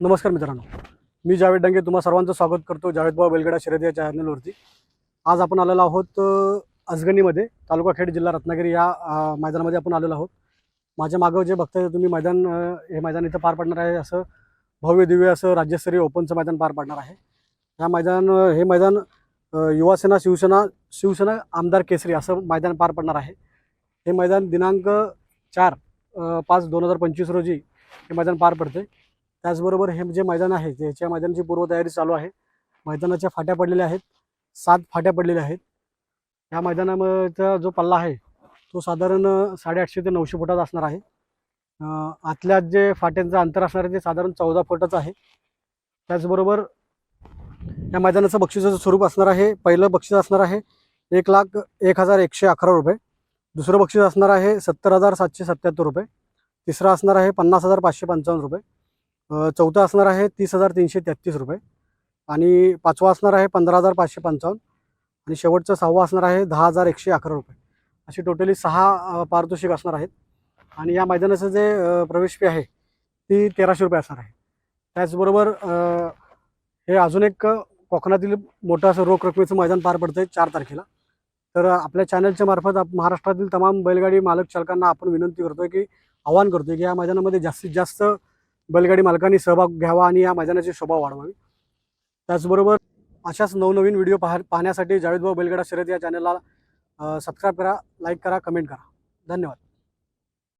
नमस्कार मित्रांनो. मी जावेद डांगे तुम्हा सर्वांचं स्वागत करतो जावेद भाऊ बेलगडा शर्यत या चॅनलवरती आज आपण आलेलो आहोत अजगणीमध्ये तालुका खेड जिल्हा रत्नागिरी या मैदानामध्ये आपण आलेलो आहोत. माझ्या मागं जे बघताय तुम्ही मैदान हे मैदान इथं पार पडणार आहे असं भव्य दिव्य असं राज्यस्तरीय ओपनचं मैदान पार पडणार आहे. या मैदान हे मैदान युवासेना शिवसेना शिवसेना आमदार केसरी असं मैदान पार पडणार आहे. हे मैदान दिनांक चार पाच दोन हजार पंचवीस रोजी हे मैदान पार पडते त्याचबरोबर हे जे मैदान आहे त्याच्या मैदानाची पूर्वतयारी चालू आहे. मैदानाच्या फाट्या पडलेल्या आहेत. सात फाट्या पडलेल्या आहेत. या मैदानाचा जो पल्ला आहे तो साधारण साडेआठशे ते नऊशे फुटाचा असणार आहे. आतल्या जे फाट्यांचं अंतर असणार आहे ते साधारण चौदा फुटाचं आहे. त्याचबरोबर या मैदानाचं बक्षिसाचं स्वरूप असणार आहे. पहिलं बक्षीस असणार आहे एक लाख एक हजार एकशे अकरा रुपये. दुसरं बक्षीस असणार आहे सत्तर हजार सातशे सत्त्याहत्तर रुपये. तिसरं असणार आहे पन्नास हजार पाचशे पंचावन्न रुपये. चौथा असणार आहे तीस हजार तीनशे तेहतीस रुपये. आणि पाचवा असणार आहे पंधरा हजार पाचशे पंचावन्न. आणि शेवटचं सहावा असणार आहे दहा हजार एकशे अकरा रुपये. अशी टोटली सहा पारितोषिक असणार आहेत. आणि या मैदानाचं जे प्रवेश फी आहे ती तेराशे रुपये असणार आहे. त्याचबरोबर हे अजून एक कोकणातील मोठं असं रोख रकमेचं मैदान पार पडतं आहे चार तारखेला. तर आपल्या चॅनलच्या मार्फत आप महाराष्ट्रातील तमाम बैलगाडी मालक चालकांना आपण विनंती करतो आहे की आवाहन करतो आहे की या मैदानामध्ये जास्तीत जास्त बैलगाडी मालकांनी सहभाग घ्यावा आणि या मैदानाची शोभा वाढवावी. त्याचबरोबर अशाच नवनवीन व्हिडिओ पाह पाहण्यासाठी जावेदभाऊ बैलगाडा शर्यत या चॅनलला सबस्क्राईब करा लाईक करा कमेंट करा. धन्यवाद.